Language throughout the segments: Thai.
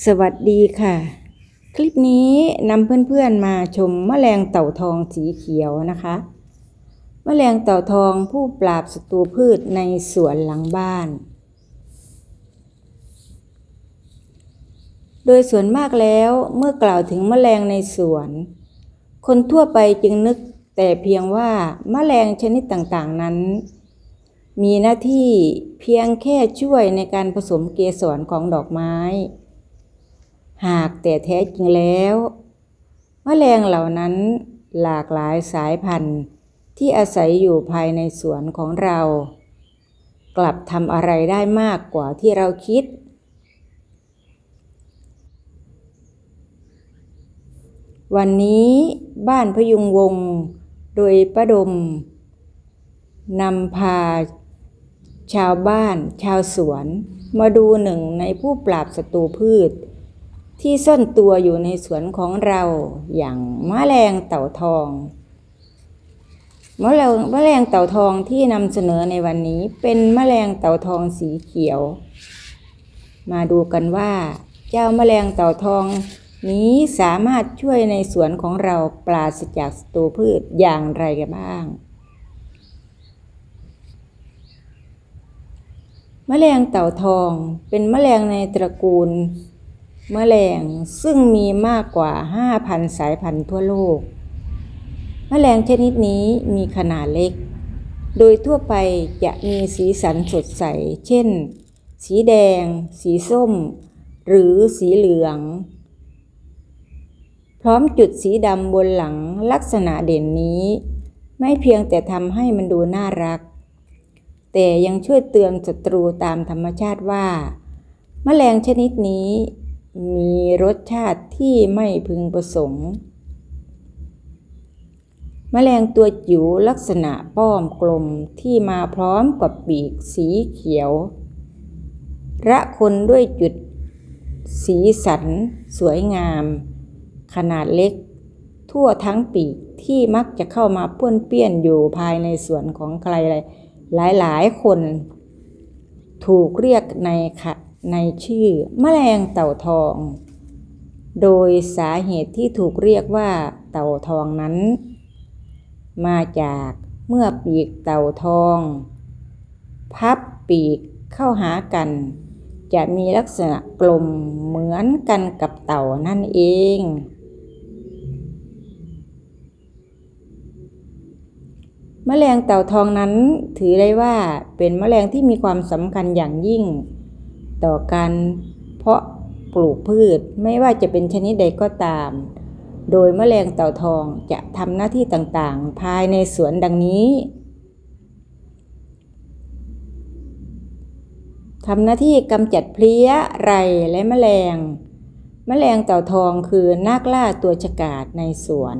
สวัสดีค่ะ คลิปนี้นำเพื่อนๆมาชมแมลงเต่าทองสีเขียวนะคะแมลงเต่าทองผู้ปราบศัตรูพืชในสวนหลังบ้าน โดยส่วนมากแล้วเมื่อกล่าวถึงแมลงในสวน คนทั่วไปจึงนึกแต่เพียงว่าแมลงชนิดต่างๆนั้น มีหน้าที่เพียงแค่ช่วยในการผสมเกสรของดอกไม้ หากแต่แท้จริงแล้วแมลงเหล่านั้นหลากหลายสายพันธุ์ที่อาศัยอยู่ภายในสวนของเรา กลับทำอะไรได้มากกว่าที่เราคิด วันนี้บ้านพยุงวงศ์โดยประดมนำพาชาวบ้านชาวสวน มาดูหนึ่งในผู้ปราบศัตรูพืช ที่ซ่อนตัวอยู่ในสวนของเราอย่างแมลงเต่าทองแมลงแมลงเต่าทองที่นำเสนอในวันนี้เป็นแมลงเต่าทองสีเขียว มาดูกันว่า เจ้าแมลงเต่าทองนี้สามารถช่วยในสวนของเราปราศจากศัตรูพืชอย่างไรกันบ้างแมลงเต่าทองเป็นแมลงในตระกูล แมลงซึ่งมีมากกว่า 5,000 สายพันธุ์ทั่วโลก แมลงชนิดนี้มีขนาดเล็ก โดยทั่วไปจะมีสีสันสดใส เช่น สีแดง สีส้ม หรือสีเหลือง พร้อมจุดสีดำบนหลังลักษณะเด่นนี้ ไม่เพียงแต่ทำให้มันดูน่ารัก แต่ยังช่วยเตือนศัตรูตามธรรมชาติว่า แมลงชนิดนี้ มีรสชาติที่ไม่พึงประสงค์ แมลงตัวจิ๋วลักษณะป้อมกลมที่มาพร้อมกับปีกสีเขียว ระคนด้วยจุดสีสัน สวยงาม ขนาดเล็ก ทั่วทั้งปีกที่มักจะเข้ามาป้วนเปี้ยนอยู่ภายในสวนของใครหลายๆคน ถูกเรียกในค่ะ ในชื่อแมลงเต่าทอง โดยสาเหตุที่ถูกเรียกว่าเต่าทองนั้น มาจากเมื่อปีกเต่าทอง พับปีกเข้าหากัน จะมีลักษณะกลมเหมือนกันกับเต่านั่นเองแมลงเต่าทองนั้นถือได้ว่าเป็นแมลงที่มีความสำคัญอย่างยิ่ง ต่อการเพาะปลูกพืชไม่ว่าจะเป็นชนิดใดก็ตาม โดยแมลงเต่าทองจะทำหน้าที่ต่างๆ ภายในสวนดังนี้ทำหน้าที่กำจัดเพลี้ยไรและแมลง แมลงเต่าทองคือนักล่าตัวฉกาจในสวน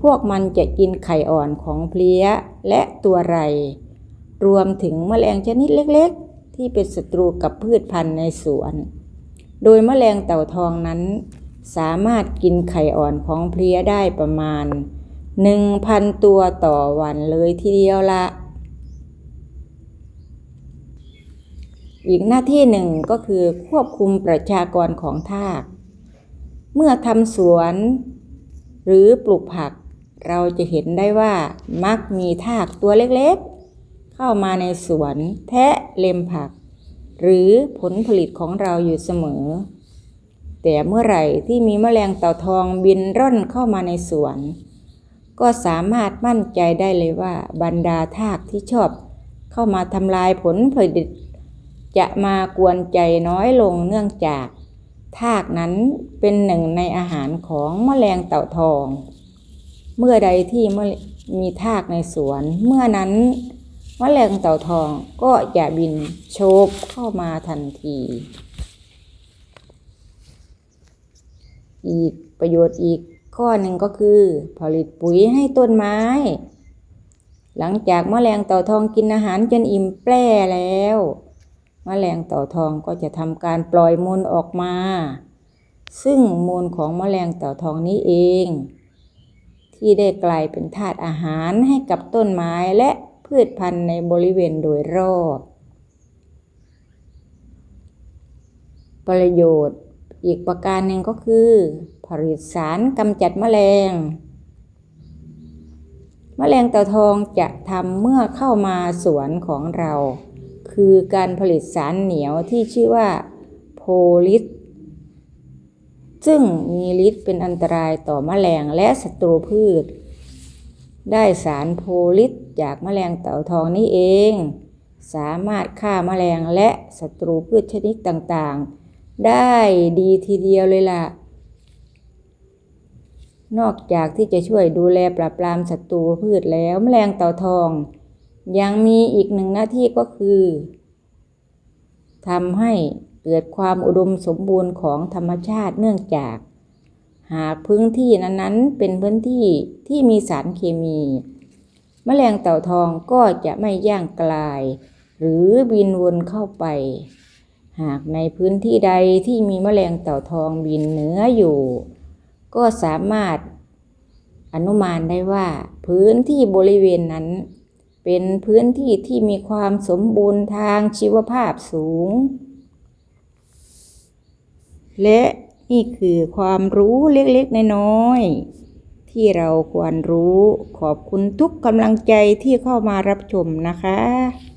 พวกมันจะกินไข่อ่อนของเพลี้ยและตัวไร รวมถึงแมลงชนิดเล็ก ที่เป็นศัตรูกับพืชพันธุ์ในสวน โดยแมลงเต่าทองนั้น สามารถกินไข่อ่อนของเพลี้ยได้ประมาณ 1,000 ตัวต่อวันเลยทีเดียวละอีกหน้าที่หนึ่งก็คือควบคุมประชากรของทาก เมื่อทำสวน หรือปลูกผัก เราจะเห็นได้ว่ามักมีทากตัวเล็ก เข้ามาในสวนแทะเล็มผัก หรือผลผลิตของเราอยู่เสมอ แต่เมื่อไหร่ที่มีแมลงเต่าทองบินร่อนเข้ามาในสวน ก็สามารถมั่นใจได้เลยว่าบรรดาทากที่ชอบเข้ามาทำลายผลผลิต จะมากวนใจน้อยลงเนื่องจากทากนั้นเป็นหนึ่งในอาหารของแมลงเต่าทอง เมื่อใดที่มีทากในสวน เมื่อนั้น มแมลงเต่าทองก็จะบินโฉบเข้ามาทันที อีกประโยชน์อีกข้อหนึ่งก็คือ ผลิตปุ๋ยให้ต้นไม้ หลังจากมแมลงเต่าทองกินอาหารจนอิ่มแปร่แล้วมแมลงเต่าทองก็จะทำการปล่อยมูลออกมา ซึ่งมูลของมแมลงเต่าทองนี้เอง ที่ได้กลายเป็นธาตุอาหารให้กับต้นไม้และ พืชพันธุ์ในบริเวณโดยรอบ ประโยชน์อีกประการหนึ่งก็คือ ผลิตสารกำจัดแมลง แมลงเต่าทองจะทำเมื่อเข้ามาสวนของเรา คือการผลิตสารเหนียวที่ชื่อว่าโพลิสซึ่งมีฤทธิ์เป็นอันตรายต่อแมลงและศัตรูพืช ได้สารโพลิส จากแมลงเต่าทองนี่เอง สามารถฆ่าแมลงและศัตรูพืชชนิดต่างๆ ได้ดีทีเดียวเลยล่ะ นอกจากที่จะช่วยดูแลปราบปรามศัตรูพืชแล้วแมลงเต่าทอง ยังมีอีกหนึ่งหน้าที่ก็คือทำให้เกิดความอุดมสมบูรณ์ของธรรมชาติเนื่องจาก หากพื้นที่นั้นๆ เป็นพื้นที่ที่มีสารเคมี แมลงเต่าทองก็จะไม่ย่างกลาย หรือบินวนเข้าไป หากในพื้นที่ใดที่มีแมลงเต่าทองบินเหนืออยู่ ก็สามารถอนุมานได้ว่าพื้นที่บริเวณนั้น เป็นพื้นที่ที่มีความสมบูรณ์ทางชีวภาพสูง และนี่คือความรู้เล็กๆ น้อยๆ ที่เราควรรู้ขอบคุณทุกกำลังใจที่เข้ามารับชมนะคะ